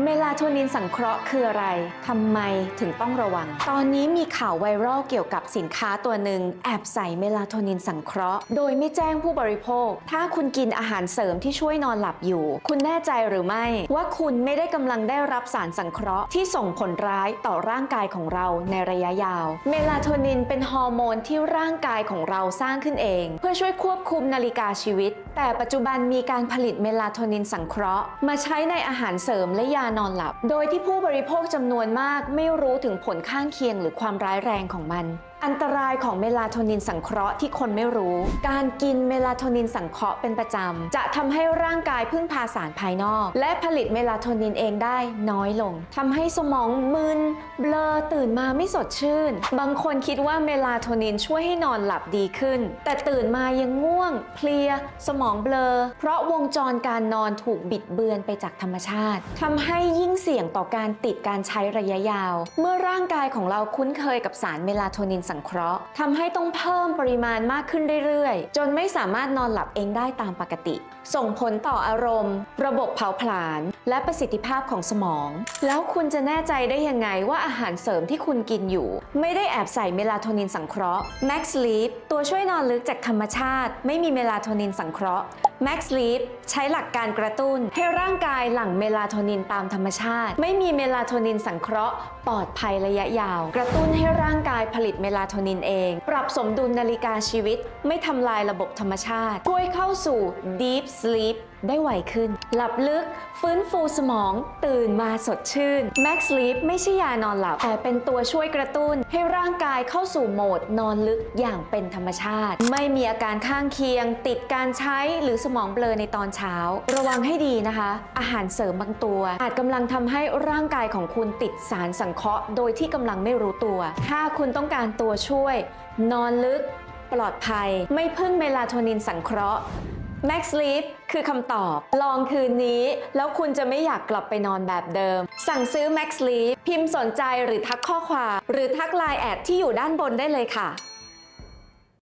เมลาโทนินสังเคราะห์คืออะไร ทำไมถึงต้องระวัง ตอนนี้มีข่าวไวรัลเกี่ยวกับสินค้าตัวหนึ่งแอบใส่เมลาโทนินสังเคราะห์ โดยไม่แจ้งผู้บริโภค ถ้าคุณกินอาหารเสริมที่ช่วยนอนหลับอยู่ คุณแน่ใจหรือไม่ ว่าคุณไม่ได้กำลังได้รับสารสังเคราะห์ที่ส่งผลร้ายต่อร่างกายของเราในระยะยาว เมลาโทนินเป็นฮอร์โมนที่ร่างกายของเราสร้างขึ้นเอง เพื่อช่วยควบคุมนาฬิกาชีวิต แต่ปัจจุบันมีการผลิตเมลาโทนินสังเคราะห์ มาใช้ในอาหารเสริมและยานอนหลับ โดยที่ผู้บริโภคจำนวนมากไม่รู้ถึงผลข้างเคียงหรือความร้ายแรงของมัน อันตรายของเมลาโทนินสังเคราะห์ที่คนไม่รู้ การกินเมลาโทนินสังเคราะห์เป็นประจำ จะทำให้ร่างกายพึ่งพาสารภายนอก และผลิตเมลาโทนินเองได้น้อยลง ทำให้สมองมึนเบลอตื่นมาไม่สดชื่น บางคนคิดว่าเมลาโทนินช่วยให้นอนหลับดีขึ้น แต่ตื่นมายังง่วง เพลีย สมองเบลอ เพราะวงจรการนอนถูกบิดเบือนไปจากธรรมชาติทำให้ยิ่งเสี่ยงต่อการติดการใช้ระยะยาว เมื่อร่างกายของเราคุ้นเคยกับสารเมลาโทนินสังเคราะห์ทำให้ต้องเพิ่มปริมาณมากขึ้นเรื่อยๆ จนไม่สามารถนอนหลับเองได้ตามปกติ ส่งผลต่ออารมณ์ ระบบเผาผลาญและประสิทธิภาพของสมอง แล้วคุณจะแน่ใจได้ยังไงว่าอาหารเสริมที่คุณกินอยู่ ไม่ได้แอบใส่เมลาโทนินสังเคราะห์ Max Sleep ตัวช่วยนอนลึกจากธรรมชาติ ไม่มีเมลาโทนินสังเคราะห์ Max Sleep ใช้หลักการกระตุ้น ให้ร่างกายหลั่งเมลาโทนินตามธรรมชาติ ไม่มีเมลาโทนินสังเคราะห์ปลอดภัยระยะยาว กระตุ้นให้ร่างกายผลิตเมลาโทนินเอง ปรับสมดุลนาฬิกาชีวิต ไม่ทำลายระบบธรรมชาติช่วยเข้าสู่ Deep Sleep ได้ไวขึ้น หลับลึก ฟื้นฟูสมอง ตื่นมาสดชื่น Max Sleep ไม่ใช่ยานอนหลับ แต่เป็นตัวช่วยกระตุ้น ให้ร่างกายเข้าสู่โหมดนอนลึกอย่างเป็นธรรมชาติ ไม่มีอาการข้างเคียง ติดการใช้หรือสมองเบลอในตอนเช้า ระวังให้ดีนะคะ อาหารเสริมบางตัว อาจกำลังทำให้ร่างกายของคุณติดสารสังเคราะห์โดยที่กำลังไม่รู้ตัว ถ้าคุณต้องการตัวช่วย นอนลึก ปลอดภัย ไม่พึ่งเมลาโทนินสังเคราะห์ Max Sleep คือคำตอบ ลองคืนนี้ แล้วคุณจะไม่อยากกลับไปนอนแบบเดิม สั่งซื้อ Max Sleep พิมพ์สนใจหรือทักข้อความ หรือทักไลน์แอดที่อยู่ด้านบนได้เลยค่ะ